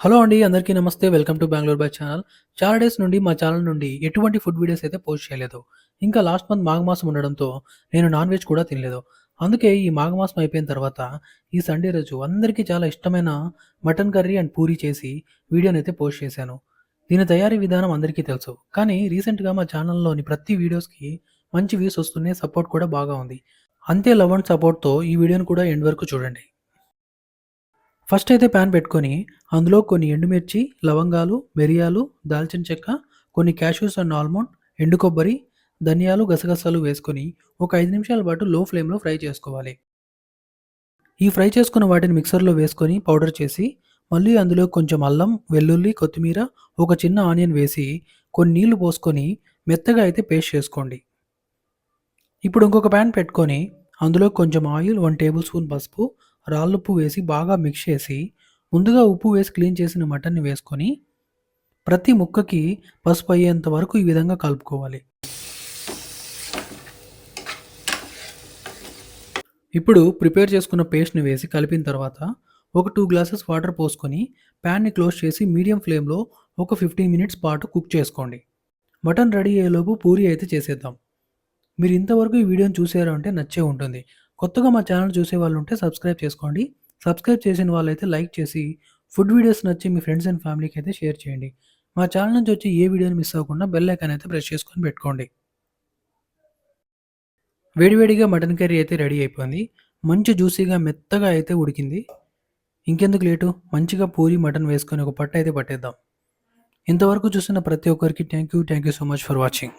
Hello అండి అందరికీ నమస్తే. వెల్కమ్ టు బెంగళూరు బై ఛానల్. చాలా డేస్ నుండి మా ఛానల్ నుండి ఎటువంటి ఫుడ్ వీడియోస్ అయితే పోస్ట్ చేయలేదు. ఇంకా లాస్ట్ మంత్ మాఘమాసం ఉండడంతో నేను నాన్ వెజ్ కూడా తినలేదు. అందుకే ఈ మాఘమాసం అయిపోయిన తర్వాత ఈ సండే రోజు అందరికీ చాలా ఇష్టమైన మటన్ కర్రీ అండ్ పూరీ చేసి వీడియోని అయితే పోస్ట్ చేశాను. దీని తయారీ విధానం అందరికీ తెలుసు. కానీ రీసెంట్గా మా ఛానల్లోని ప్రతి వీడియోస్కి మంచి వ్యూస్ వస్తున్నాయి సపోర్ట్ కూడా బాగా ఉంది. అంతే లవ్ అండ్ సపోర్ట్తో ఈ వీడియోని కూడా ఎండ్ వరకు చూడండి. ఫస్ట్ అయితే ప్యాన్ పెట్టుకొని అందులో కొన్ని ఎండుమిర్చి లవంగాలు మిరియాలు దాల్చిన చెక్క కొన్ని క్యాష్యూస్ అండ్ ఆల్మండ్ ఎండు కొబ్బరి ధనియాలు గసగసాలు వేసుకొని ఒక ఐదు నిమిషాల పాటు లో ఫ్లేమ్లో ఫ్రై చేసుకోవాలి. ఈ ఫ్రై చేసుకున్న వాటిని మిక్సర్లో వేసుకొని పౌడర్ చేసి మళ్ళీ అందులో కొంచెం అల్లం వెల్లుల్లి కొత్తిమీర ఒక చిన్న ఆనియన్ వేసి కొన్ని నీళ్ళు పోసుకొని మెత్తగా అయితే పేస్ట్ చేసుకోండి. ఇప్పుడు ఇంకొక ప్యాన్ పెట్టుకొని అందులో కొంచెం ఆయిల్ వన్ టేబుల్ స్పూన్ పసుపు రాళ్ళుప్పు వేసి బాగా మిక్స్ చేసి ముందుగా ఉప్పు వేసి క్లీన్ చేసిన మటన్ని వేసుకొని ప్రతి ముక్కకి పసుపు అయ్యేంత వరకు ఈ విధంగా కలుపుకోవాలి. ఇప్పుడు ప్రిపేర్ చేసుకున్న పేస్ట్ని వేసి కలిపిన తర్వాత ఒక టూ గ్లాసెస్ వాటర్ పోసుకొని ప్యాన్ని క్లోజ్ చేసి మీడియం ఫ్లేమ్లో ఒక ఫిఫ్టీన్ మినిట్స్ పాటు కుక్ చేసుకోండి. మటన్ రెడీ అయ్యేలోపు పూరి అయితే చేసేద్దాం. మీరు ఇంతవరకు ఈ వీడియోని చూసారు అంటే నచ్చే ఉంటుంది. కొత్తగా మా ఛానల్ చూసే వాళ్ళు ఉంటే సబ్స్క్రైబ్ చేసుకోండి. సబ్స్క్రైబ్ చేసిన వాళ్ళైతే లైక్ చేసి ఫుడ్ వీడియోస్ నచ్చి మీ ఫ్రెండ్స్ అండ్ ఫ్యామిలీకి అయితే షేర్ చేయండి. మా ఛానల్ నుంచి వచ్చి ఏ వీడియోని మిస్ అవ్వకుండా బెల్ ఐకాన్ అయితే ప్రెస్ చేసుకొని పెట్టుకోండి. వేడివేడిగా మటన్ కర్రీ అయితే రెడీ అయిపోయింది. మంచి జ్యూసీగా మెత్తగా అయితే ఉడికింది. ఇంకెందుకు లేటు? మంచిగా పూరి మటన్ వేసుకొని ఒక పట్ట అయితే పట్టేద్దాం. ఇంతవరకు చూసిన ప్రతి ఒక్కరికి thank you thank you so much for watching.